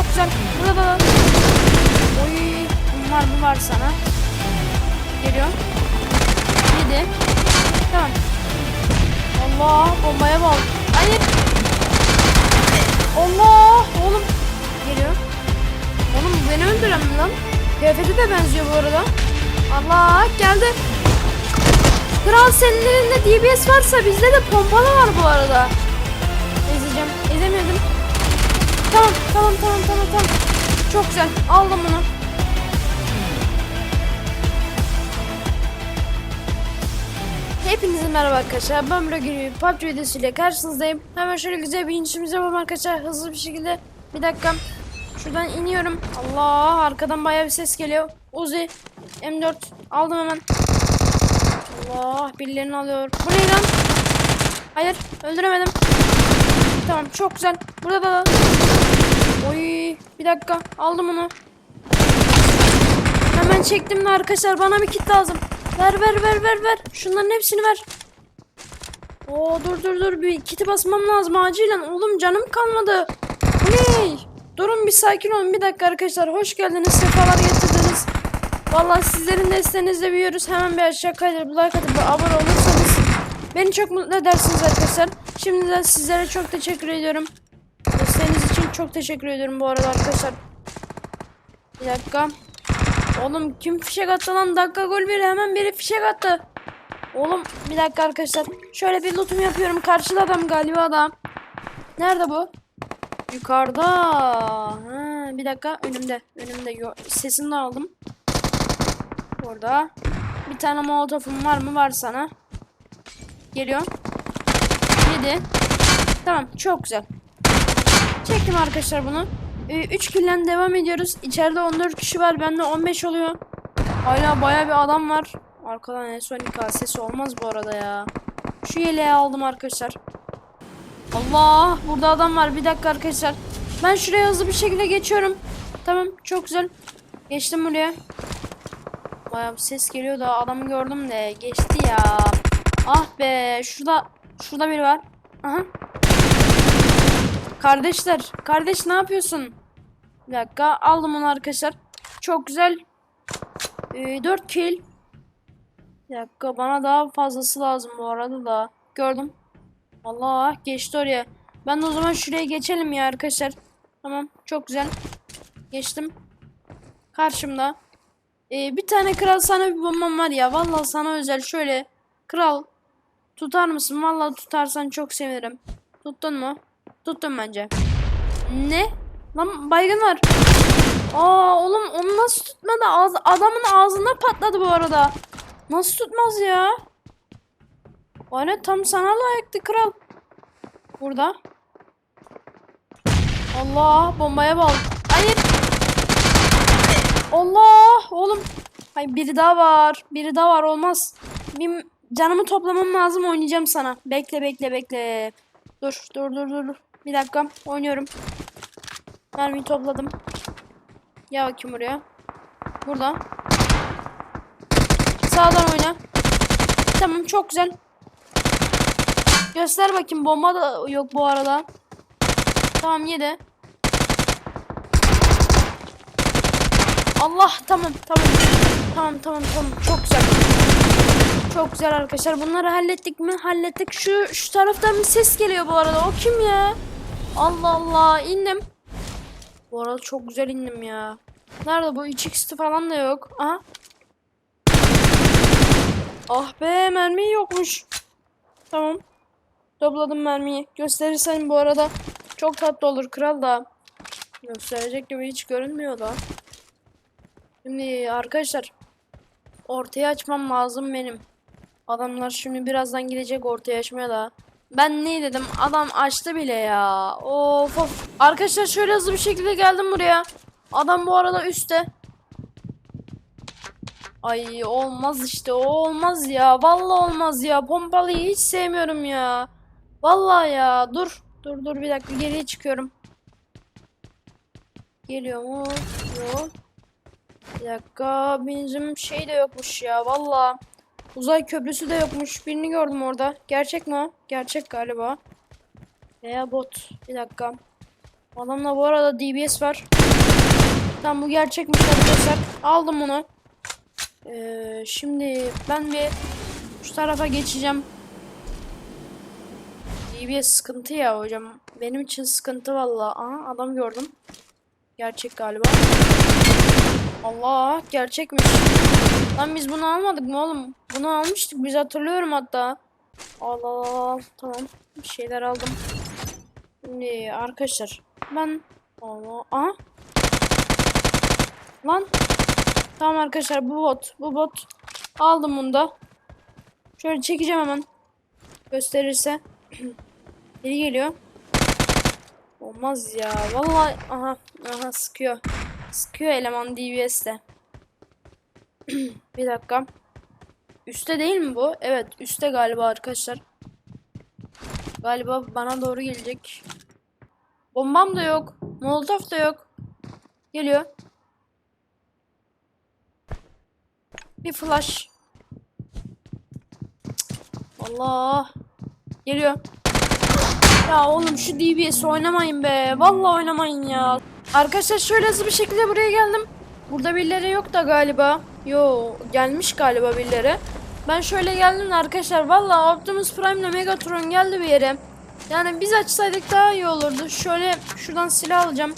Çok güzel. Burada da. Oy. Mı var sana. Geliyor. Yedi. Tamam. Allah bombaya bak. Hayır. Allah oğlum. Geliyor. Oğlum beni öldüren mi lan? Kıyafeti de benziyor bu arada. Allah geldi. Kral senin elinde DBS varsa bizde de pompalı var bu arada. Ezeceğim. Ezemedim. Tamam tamam tamam tamam tamam. Çok güzel. Aldım bunu. Hepinize merhaba arkadaşlar. Ben Gülüyor. PUBG videosuyla karşınızdayım. Hemen şöyle güzel bir inişimizi yapalım arkadaşlar. Hızlı bir şekilde. Bir dakika. Şuradan iniyorum. Allah arkadan bayağı bir ses geliyor. Uzi. M4. Aldım hemen. Allah birilerini alıyor. Bu ne lan? Hayır öldüremedim. Tamam çok güzel. Burada da. Oy bir dakika aldım onu. Hemen çektim de arkadaşlar bana bir kit lazım. Ver ver ver ver ver. Şunların hepsini ver. Oo dur dur dur bir kiti basmam lazım acilen. Oğlum canım kalmadı. Ne? Durun bir sakin olun bir dakika arkadaşlar. Hoş geldiniz. Sefalar getirdiniz. Vallahi sizlerin desteğinizle büyüyoruz. Hemen bir aşağı kaydırıp like atıp abone olursanız beni çok mutlu edersiniz arkadaşlar. Şimdiden sizlere çok teşekkür ediyorum. Çok teşekkür ediyorum bu arada arkadaşlar. Bir dakika. Oğlum kim fişek attı lan? Dakika gol bir hemen biri fişek attı. Oğlum bir dakika arkadaşlar. Şöyle bir lootum yapıyorum. Karşıda adam galiba adam. Nerede bu? Yukarıda. Ha, bir dakika önümde. Önümde. Sesini de aldım. Orada. Bir tane molotofum var mı? Var sana. Geliyor. 7. Tamam çok güzel. Çektim arkadaşlar bunu. 3 kilden devam ediyoruz. İçeride 14 kişi var. Bende 15 oluyor. Hala baya bir adam var. Arkadan en son sesi olmaz bu arada ya. Şu yeleği aldım arkadaşlar. Allah burada adam var. Bir dakika arkadaşlar. Ben şuraya hızlı bir şekilde geçiyorum. Tamam çok güzel. Geçtim buraya. Baya bir ses geliyor da adamı gördüm de geçti ya. Ah be şurada şurada biri var. Aha. Kardeşler, kardeş ne yapıyorsun? Bir dakika aldım onu arkadaşlar. Çok güzel. Ee, 4 kill. Bir dakika bana daha fazlası lazım bu arada da. Gördüm. Allah geçti oraya. Ben de o zaman şuraya geçelim ya arkadaşlar. Tamam çok güzel. Geçtim. Karşımda. Ee, bir tane kral sana bir bombam var ya. Vallahi sana özel şöyle. Kral. Tutar mısın? Vallahi tutarsan çok sevinirim. Tuttun mu? Tuttum bence. Ne? Lan baygın var. Aa oğlum onu nasıl tutmadı? Ağız, adamın ağzına patladı bu arada. Nasıl tutmaz ya? Vay tam sana layıktı kral. Burada. Allah bombaya bal. Hayır. Allah oğlum. Hayır biri daha var. Biri daha var olmaz. Bir canımı toplamam lazım oynayacağım sana. Bekle bekle bekle. Dur dur dur dur. Bir dakika oynuyorum. Mermiyi topladım. Ya bakayım buraya. Burada. Sağdan oyna. Tamam çok güzel. Göster bakayım bomba da yok bu arada. Tamam yedi. Allah tamam tamam. Tamam tamam tamam çok güzel. Çok güzel arkadaşlar. Bunları hallettik mi? Hallettik. Şu şu taraftan bir ses geliyor bu arada. O kim ya? Allah Allah. indim. Bu arada çok güzel indim ya. Nerede bu? 3x'ti falan da yok. Aha. Ah be mermi yokmuş. Tamam. Topladım mermiyi. Gösterirsen bu arada çok tatlı olur kral da. Gösterecek gibi hiç görünmüyor da. Şimdi arkadaşlar ortaya açmam lazım benim. Adamlar şimdi birazdan gidecek ortaya açmaya da. Ben ne dedim? Adam açtı bile ya. Of of. Arkadaşlar şöyle hızlı bir şekilde geldim buraya. Adam bu arada üstte. Ay olmaz işte. O olmaz ya. Vallahi olmaz ya. Pompalıyı hiç sevmiyorum ya. Vallahi ya. Dur. Dur dur bir dakika geriye çıkıyorum. Geliyor mu? Yok. Bir dakika. Benzin şey de yokmuş ya. Vallahi. Uzay köprüsü de yokmuş. Birini gördüm orada. Gerçek mi o? Gerçek galiba. Veya bot. Bir dakika. Adamda bu arada DBS var. Tamam bu gerçekmiş arkadaşlar. Aldım bunu. Ee, şimdi ben bir şu tarafa geçeceğim. DBS sıkıntı ya hocam. Benim için sıkıntı valla. Aha adam gördüm. Gerçek galiba. Allah gerçekmiş. Lan biz bunu almadık mı oğlum? Bunu almıştık biz hatırlıyorum hatta. Allah Allah tamam bir şeyler aldım. Şimdi arkadaşlar ben Allah aha. Lan. Tamam arkadaşlar bu bot bu bot. Aldım bunu da. Şöyle çekeceğim hemen. Gösterirse. Biri geliyor. Olmaz ya. Vallahi aha aha sıkıyor sıkıyor eleman DBS'de bir dakika üstte değil mi bu evet üstte galiba arkadaşlar Galiba bana doğru gelecek. Bombam da yok. Molotov da yok. Geliyor. Bir flash. Allah. Geliyor. Ya oğlum şu DBS oynamayın be. Vallahi oynamayın ya. Arkadaşlar şöyle hızlı bir şekilde buraya geldim. Burada birileri yok da galiba. Yo gelmiş galiba birileri. Ben şöyle geldim arkadaşlar valla Optimus Prime ile Megatron geldi bir yere. Yani biz açsaydık daha iyi olurdu. Şöyle şuradan silah alacağım.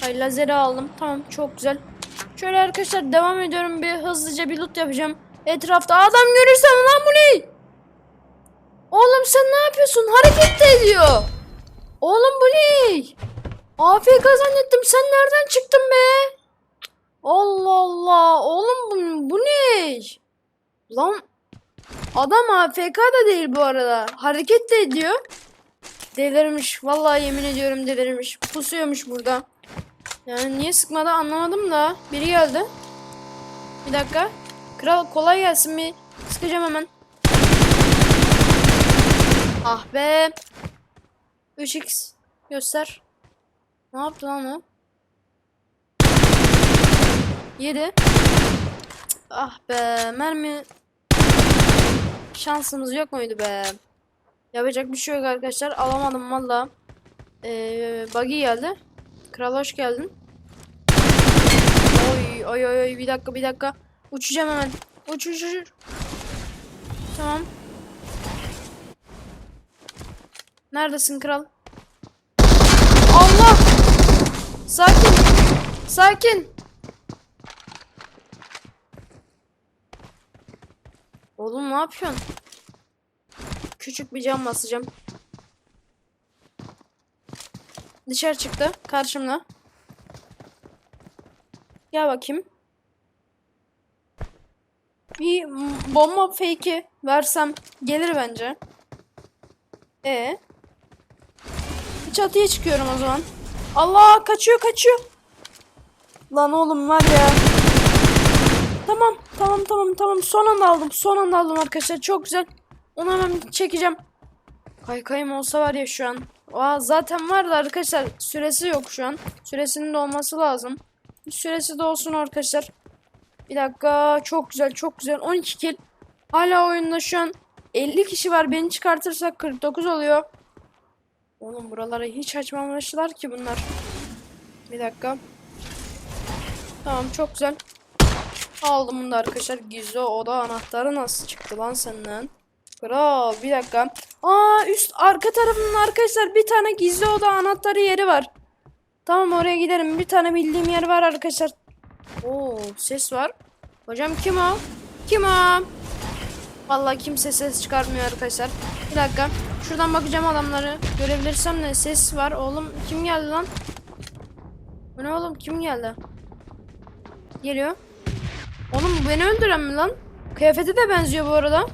Hayır lazeri aldım. Tamam çok güzel. Şöyle arkadaşlar devam ediyorum. Bir hızlıca bir loot yapacağım. Etrafta adam görürsem lan bu ne? Oğlum sen ne yapıyorsun? Hareket ediyor. Oğlum bu ne? AFK zannettim. Sen nereden çıktın be? Allah Allah. Oğlum bu, bu ne? Lan Adam AFK da değil bu arada. Hareket de ediyor. Delirmiş. Vallahi yemin ediyorum delirmiş. Pusuyormuş burada. Yani niye sıkmadı anlamadım da. Biri geldi. Bir dakika. Kral kolay gelsin bir. Sıkacağım hemen. Ah be. 3x. Göster. Ne yaptı lan o? 7. Ah be. Mermi şansımız yok muydu be? Yapacak bir şey yok arkadaşlar. Alamadım valla. Ee, buggy geldi. Kral hoş geldin. Oy oy oy oy bir dakika bir dakika. Uçacağım hemen. Uç uç uç. Tamam. Neredesin kral? Allah! Sakin. Sakin. Oğlum ne yapıyorsun? Küçük bir cam basacağım. Dışarı çıktı. Karşımda. Gel bakayım. Bir bomba fake'i versem gelir bence. E. Bir çatıya çıkıyorum o zaman. Allah kaçıyor kaçıyor. Lan oğlum var ya. Tamam tamam tamam tamam. Son anda aldım son anda aldım arkadaşlar. Çok güzel. Onu hemen çekeceğim. Kaykayım olsa var ya şu an. Aa, zaten var da arkadaşlar. Süresi yok şu an. Süresinin de olması lazım. Bir süresi de olsun arkadaşlar. Bir dakika. Çok güzel çok güzel. 12 kill. Hala oyunda şu an 50 kişi var. Beni çıkartırsak 49 oluyor Oğlum buraları hiç açmamışlar ki bunlar bir dakika Tamam çok güzel Aldım bunu da arkadaşlar. Gizli oda anahtarı nasıl çıktı lan senden? Kral bir dakika. Aa üst arka tarafının arkadaşlar bir tane gizli oda anahtarı yeri var. Tamam oraya giderim. Bir tane bildiğim yer var arkadaşlar. Oo ses var. Hocam kim o? Kim o? Vallahi kimse ses çıkarmıyor arkadaşlar. Bir dakika. Şuradan bakacağım adamları. Görebilirsem de ses var. Oğlum kim geldi lan? Bu ne oğlum kim geldi? Geliyor. Oğlum beni öldüren mi lan? Kıyafeti de benziyor bu arada.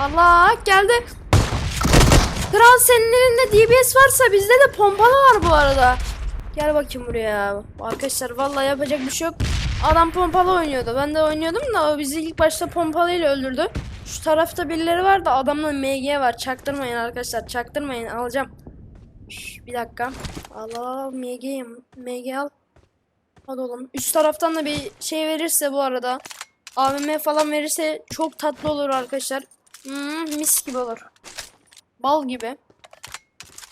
Allah geldi. Kral senin elinde DBS varsa bizde de pompalı var bu arada. Gel bakayım buraya. Arkadaşlar vallahi yapacak bir şey yok. Adam pompalı oynuyordu. Ben de oynuyordum da o bizi ilk başta pompalıyla öldürdü. Şu tarafta birileri var da adamla MG var. Çaktırmayın arkadaşlar. Çaktırmayın. Alacağım. Şş, bir dakika. Allah MG'yim. MG al. Hadi oğlum. Üst taraftan da bir şey verirse bu arada. AVM falan verirse çok tatlı olur arkadaşlar. Hmm, mis gibi olur. Bal gibi.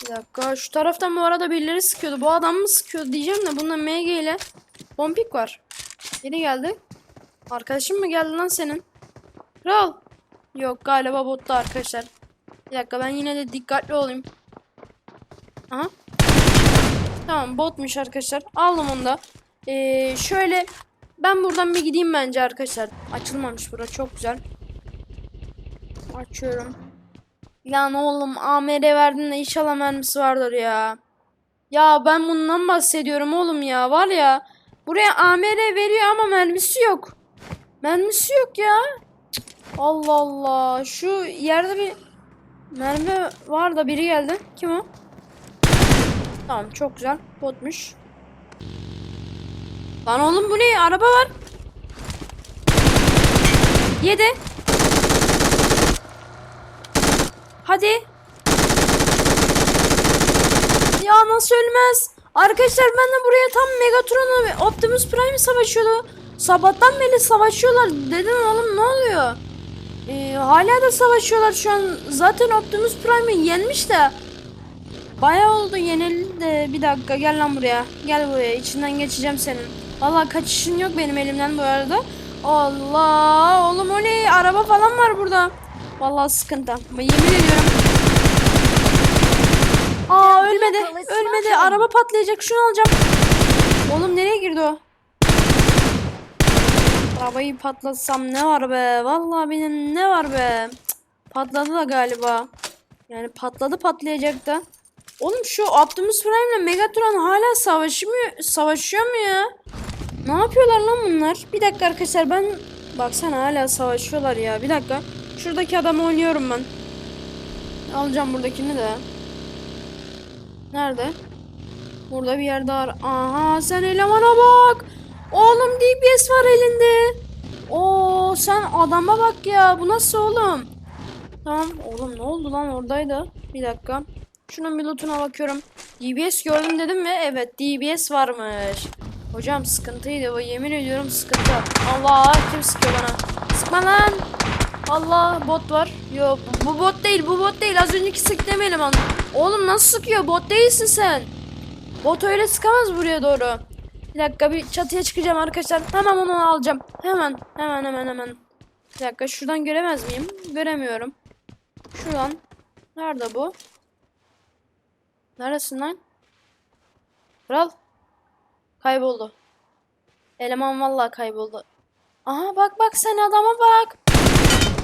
Bir dakika şu taraftan bu arada birileri sıkıyordu. Bu adam mı sıkıyordu diyeceğim de bunda MG ile pompik var. Biri geldi. Arkadaşın mı geldi lan senin? Kral. Yok galiba botta arkadaşlar. Bir dakika ben yine de dikkatli olayım. Aha. Tamam botmuş arkadaşlar. Aldım onu da. Ee, şöyle ben buradan bir gideyim bence arkadaşlar. Açılmamış bura çok güzel. Açıyorum. Lan oğlum AMR verdin de inşallah mermisi vardır ya. Ya ben bundan bahsediyorum oğlum ya var ya. Buraya AMR veriyor ama mermisi yok. Mermisi yok ya. Allah Allah. Şu yerde bir mermi var da biri geldi. Kim o? Tamam çok güzel. Botmuş. Lan oğlum bu ne? Araba var. Yedi. Hadi. Ya nasıl ölmez? Arkadaşlar ben de buraya tam Megatron'la Optimus Prime savaşıyordu. Sabahtan beri savaşıyorlar. Dedim oğlum ne oluyor? Ee, hala da savaşıyorlar şu an. Zaten Optimus Prime'ı yenmiş de. Bayağı oldu yenildi de. Bir dakika gel lan buraya. Gel buraya. İçinden geçeceğim senin. Vallahi kaçışın yok benim elimden bu arada. Allah oğlum o ne? Araba falan var burada. Vallahi sıkıntı. Yemin ediyorum. Aa ölmedi. Ölmedi. Araba patlayacak. Şunu alacağım. Oğlum nereye girdi o? Arabayı patlatsam ne var be? Vallahi benim ne var be? Patladı da galiba. Yani patladı patlayacak da. Oğlum şu Optimus Prime ile Megatron hala savaşmıyor, savaşıyor mu ya? Ne yapıyorlar lan bunlar? Bir dakika arkadaşlar ben baksana hala savaşıyorlar ya. Bir dakika. Şuradaki adamı oynuyorum ben. Alacağım buradakini de. Nerede? Burada bir yerde var. Aha sen elemana bak. Oğlum DBS var elinde. Oo sen adama bak ya. Bu nasıl oğlum? Tamam oğlum ne oldu lan oradaydı. Bir dakika. Şunun bir lootuna bakıyorum. DBS gördüm dedim mi? Evet DBS varmış. Hocam sıkıntıydı yemin ediyorum sıkıntı. Allah kim sıkıyor bana? Sıkma lan. Allah bot var. Yok bu bot değil bu bot değil. Az önceki sıktığım eleman. Oğlum nasıl sıkıyor? Bot değilsin sen. Bot öyle sıkamaz buraya doğru. Bir dakika bir çatıya çıkacağım arkadaşlar. Hemen onu alacağım. Hemen hemen hemen hemen. Bir dakika şuradan göremez miyim? Göremiyorum. Şuradan. Nerede bu? Neresin lan? Kral. Kayboldu. Eleman vallahi kayboldu. Aha bak bak sen adama bak.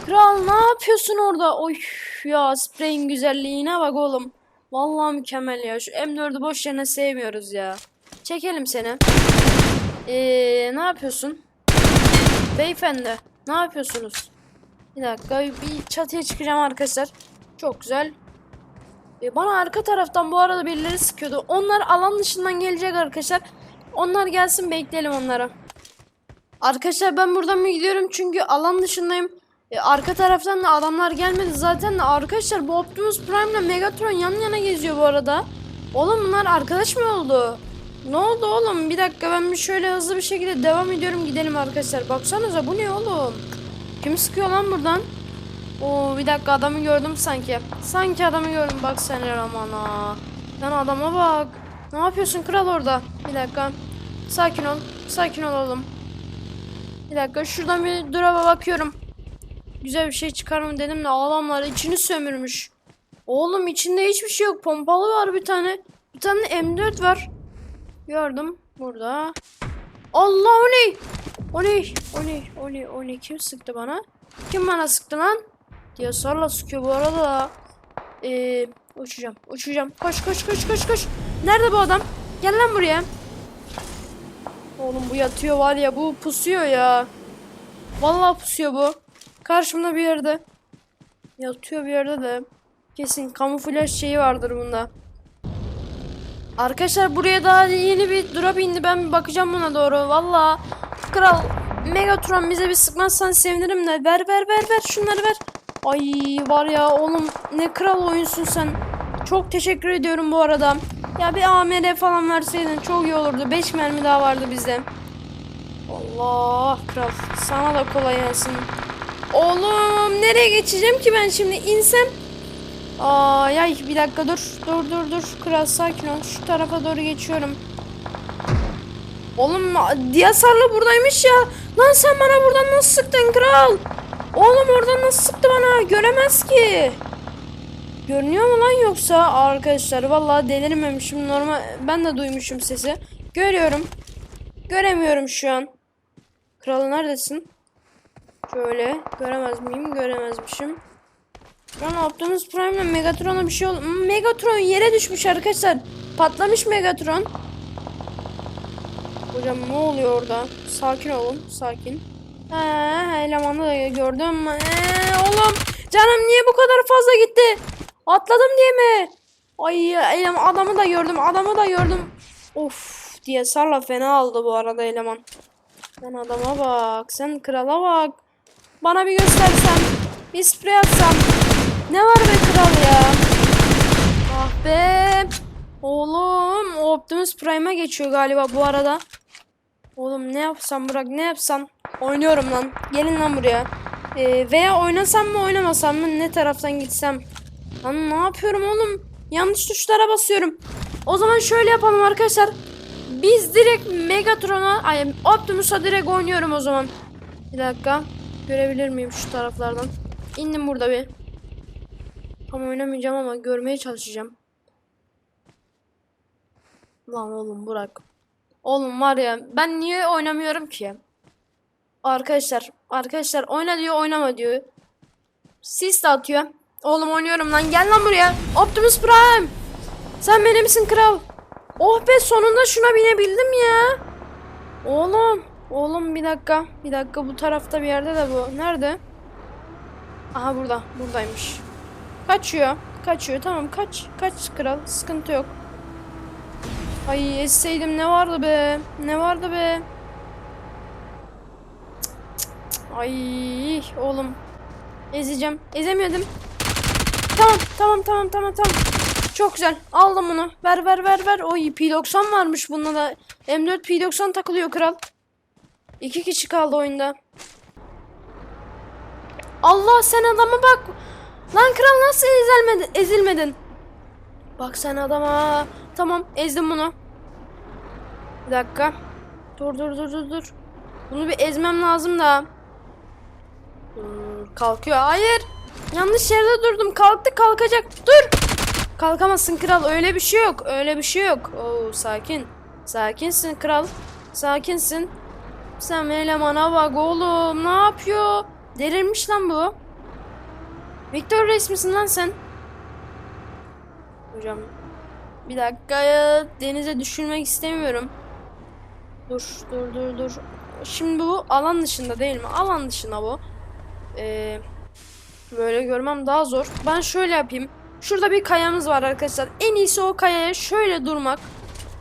Kral ne yapıyorsun orada? Oy ya spreyin güzelliğine bak oğlum. Vallahi mükemmel ya. Şu M4'ü boş yerine sevmiyoruz ya. Çekelim seni. Ee, ne yapıyorsun? Beyefendi ne yapıyorsunuz? Bir dakika bir çatıya çıkacağım arkadaşlar. Çok güzel. Ee, bana arka taraftan bu arada birileri sıkıyordu. Onlar alan dışından gelecek arkadaşlar. Onlar gelsin bekleyelim onlara. Arkadaşlar ben buradan mı gidiyorum çünkü alan dışındayım. E, arka taraftan da adamlar gelmedi zaten de arkadaşlar bu Optimus Prime ile Megatron yan yana geziyor bu arada. Oğlum bunlar arkadaş mı oldu? Ne oldu oğlum? Bir dakika ben bir şöyle hızlı bir şekilde devam ediyorum gidelim arkadaşlar. Baksanıza bu ne oğlum? Kim sıkıyor lan buradan? Oo bir dakika adamı gördüm sanki. Sanki adamı gördüm bak sen Raman'a. Lan adama bak. Ne yapıyorsun kral orada? Bir dakika. Sakin ol. Sakin ol oğlum. Bir dakika şuradan bir duraba bakıyorum. Güzel bir şey çıkar mı dedim de adamlar içini sömürmüş. Oğlum içinde hiçbir şey yok. Pompalı var bir tane. Bir tane M4 var. Gördüm burada. Allah o ne? O ne? O ne? O ne? O ne? Kim sıktı bana? Kim bana sıktı lan? Diyasarla sıkıyor bu arada. Ee, uçacağım. Uçacağım. Koş koş koş koş koş. Nerede bu adam? Gel lan buraya. Oğlum bu yatıyor var ya bu pusuyor ya. Vallahi pusuyor bu. Karşımda bir yerde. Yatıyor bir yerde de. Kesin kamuflaj şeyi vardır bunda. Arkadaşlar buraya daha yeni bir drop indi. Ben bir bakacağım buna doğru. Vallahi kral Megatron bize bir sıkmazsan sevinirim de. Ver ver ver ver şunları ver. Ay var ya oğlum ne kral oyunsun sen. Çok teşekkür ediyorum bu arada. Ya bir AMR falan verseydin çok iyi olurdu. 5 mermi daha vardı bizde. Allah kral. Sana da kolay gelsin. Oğlum nereye geçeceğim ki ben şimdi? İnsem. Ay ay bir dakika dur. Dur dur dur. Kral sakin ol. Şu tarafa doğru geçiyorum. Oğlum Diyasarlı buradaymış ya. Lan sen bana buradan nasıl sıktın kral? Oğlum oradan nasıl sıktı bana? Göremez ki. Görünüyor mu lan yoksa arkadaşlar? Vallahi delirmemişim. Normal ben de duymuşum sesi. Görüyorum. Göremiyorum şu an. Kral neredesin? Şöyle göremez miyim? Göremezmişim. Lan Optimus Prime ile Megatron'a bir şey oldu. Megatron yere düşmüş arkadaşlar. Patlamış Megatron. Hocam ne oluyor orada? Sakin olun, sakin. He, elemanı da gördüm. Ee, oğlum, canım niye bu kadar fazla gitti? Atladım diye mi? Ay, eleman adamı da gördüm, adamı da gördüm. Of diye sarla fena aldı bu arada eleman. Sen adama bak, sen krala bak. Bana bir göstersen, bir sprey atsam. Ne var be kral ya? Ah be. Oğlum Optimus Prime'a geçiyor galiba bu arada. Oğlum ne yapsam bırak ne yapsam. Oynuyorum lan. Gelin lan buraya. Ee, veya oynasam mı oynamasam mı ne taraftan gitsem. Lan ne yapıyorum oğlum? Yanlış tuşlara basıyorum. O zaman şöyle yapalım arkadaşlar. Biz direkt Megatron'a, ay Optimus'a direkt oynuyorum o zaman. Bir dakika. Görebilir miyim şu taraflardan? İndim burada bir. Tam oynamayacağım ama görmeye çalışacağım. Lan oğlum bırak. Oğlum var ya ben niye oynamıyorum ki? Arkadaşlar, arkadaşlar oyna diyor oynama diyor. Sis de atıyor. Oğlum oynuyorum lan gel lan buraya. Optimus Prime. Sen benim misin kral? Oh be sonunda şuna binebildim ya. Oğlum. Oğlum bir dakika. Bir dakika bu tarafta bir yerde de bu. Nerede? Aha burada. Buradaymış. Kaçıyor. Kaçıyor. Tamam kaç. Kaç kral. Sıkıntı yok. Ay ezseydim ne vardı be? Ne vardı be? Ay oğlum. Ezeceğim. Ezemiyordum. Tamam tamam tamam tamam tamam. Çok güzel. Aldım bunu. Ver ver ver ver. Oy P90 varmış bunda da. M4 P90 takılıyor kral. İki kişi kaldı oyunda. Allah sen adama bak. Lan kral nasıl ezilmedin? Ezilmedin. Bak sen adama. Tamam ezdim bunu. Bir dakika. Dur dur dur dur dur. Bunu bir ezmem lazım da. Dur, kalkıyor. Hayır. Yanlış yerde durdum. Kalktı kalkacak. Dur. Kalkamazsın kral. Öyle bir şey yok. Öyle bir şey yok. Oo sakin. Sakinsin kral. Sakinsin. Sen elemana bak oğlum. Ne yapıyor? Delirmiş lan bu. Victor Reis misin lan sen? Hocam bir dakika ya. Denize düşürmek istemiyorum. Dur dur dur dur. Şimdi bu alan dışında değil mi? Alan dışında bu. Ee, böyle görmem daha zor. Ben şöyle yapayım. Şurada bir kayamız var arkadaşlar. En iyisi o kayaya şöyle durmak.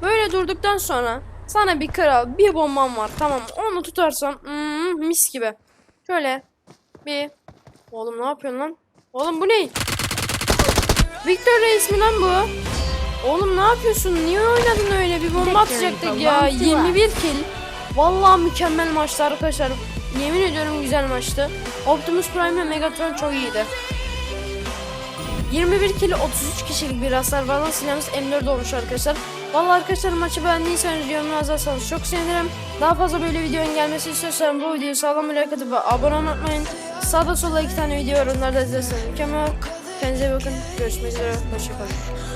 Böyle durduktan sonra sana bir kral bir bombam var. Tamam onu tutarsam hmm, mis gibi. Şöyle bir. Oğlum ne yapıyorsun lan? Oğlum bu ne? Victor Reis mi lan bu? Oğlum ne yapıyorsun? Niye oynadın öyle? Bir bomba atacaktık ya. 21 kill. Vallahi mükemmel maçtı arkadaşlar. Yemin ediyorum güzel maçtı. Optimus Prime ve Megatron çok iyiydi. 21 kill 33 kişilik bir hasar var. Silahımız M4 olmuş arkadaşlar. Vallahi arkadaşlar maçı beğendiyseniz yorumlar yazarsanız çok sevinirim. Daha fazla böyle videonun gelmesi istiyorsanız bu videoyu sağlam like atıp abone olmayı unutmayın. Sağda solda iki tane video var onları da izlerseniz mükemmel. Kendinize bakın. Görüşmek üzere. Hoşçakalın.